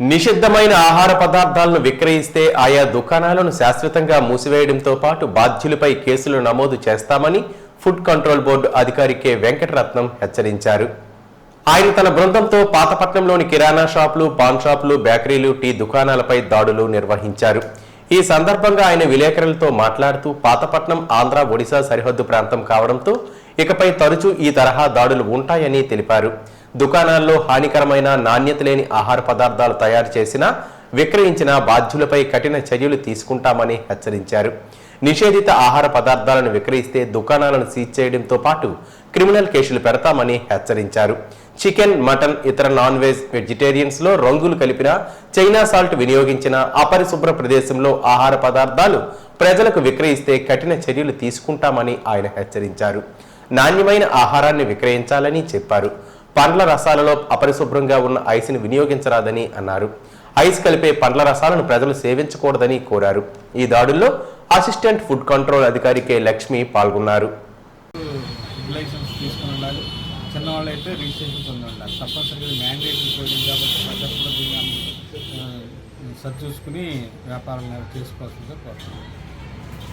నిషిద్ధమైన ఆహార పదార్థాలను విక్రయిస్తే ఆయా దుకాణాలను శాశ్వతంగా మూసివేయడంతో పాటు బాధ్యులపై కేసులు నమోదు చేస్తామని ఫుడ్ కంట్రోల్ బోర్డు అధికారి కె. వెంకటరత్నం హెచ్చరించారు. ఆయన తన బృందంతో పాతపట్నంలోని కిరాణా షాపులు పాన్ షాపులు బేకరీలు టీ దుకాణాలపై దాడులు నిర్వహించారు. ఈ సందర్భంగా ఆయన విలేకరులతో మాట్లాడుతూ పాతపట్నం ఆంధ్ర ఒడిశా సరిహద్దు ప్రాంతం కావడంతో ఇకపై తరచూ ఈ తరహా దాడులు ఉంటాయని తెలిపారు. దుకాణాల్లో హానికరమైన నాణ్యత లేని ఆహార పదార్థాలు తయారు చేసిన విక్రయించిన బాధ్యులపై కఠిన చర్యలు తీసుకుంటామని హెచ్చరించారు. నిషేధిత ఆహార పదార్థాలను విక్రయిస్తే దుకాణాలను సీజ్ చేయడంతో పాటు క్రిమినల్ కేసులు పెడతామని హెచ్చరించారు. చికెన్ మటన్ ఇతర నాన్ వెజ్ వెజిటేరియన్స్లో రంగులు కలిపిన చైనా సాల్ట్ వినియోగించిన అపరిశుభ్ర ప్రదేశంలో ఆహార పదార్థాలు ప్రజలకు విక్రయిస్తే కఠిన చర్యలు తీసుకుంటామని ఆయన హెచ్చరించారు. నాణ్యమైన ఆహారాన్ని విక్రయించాలని చెప్పారు. పండ్ల రసాలలో అపరిశుభ్రంగా ఉన్న ఐస్ని వినియోగించరాదని అన్నారు. ఐస్ కలిపే పండ్ల రసాలను ప్రజలు సేవించకూడదని కోరారు. ఈ దాడుల్లో అసిస్టెంట్ ఫుడ్ కంట్రోల్ అధికారి కె. లక్ష్మి పాల్గొన్నారు. చిన్నవాళ్ళు అయితే రిజిస్ట్రేషన్ పొంది ఉండాలి. తప్పనిసరిగా కాబట్టి ప్రజలు దీన్ని వ్యాపారం చేసుకోవాల్సిందిగా కోరుతున్నాను